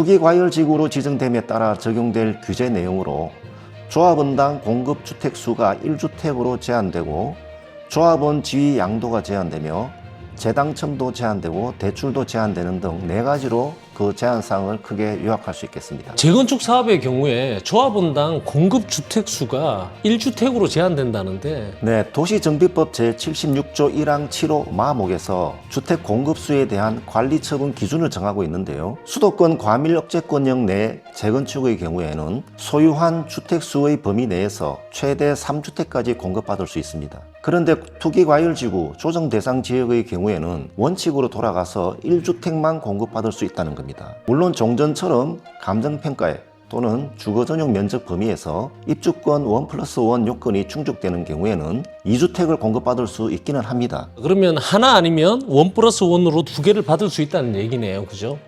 투기과열지구로 지정됨에 따라 적용될 규제 내용으로 조합원당 공급 주택 수가 1주택으로 제한되고 조합원 지위 양도가 제한되며 재당첨도 제한되고 대출도 제한되는 등 네 가지로 그 제한 사항을 크게 요약할 수 있겠습니다. 재건축 사업의 경우에 조합원당 공급 주택 수가 1주택으로 제한된다는데 네, 도시정비법 제76조 1항 7호 마목에서 주택 공급수에 대한 관리 처분 기준을 정하고 있는데요. 수도권 과밀 억제권형 내 재건축의 경우에는 소유한 주택 수의 범위 내에서 최대 3주택까지 공급받을 수 있습니다. 그런데 투기과열지구 조정 대상 지역의 경우에는 원칙으로 돌아가서 1주택만 공급받을 수 있다는 겁니다. 물론 종전처럼 감정평가에 또는 주거 전용 면적 범위에서 입주권 원 플러스 원 요건이 충족되는 경우에는 2주택을 공급받을 수 있기는 합니다. 그러면 하나 아니면 원 플러스 원으로 두 개를 받을 수 있다는 얘기네요. 그죠?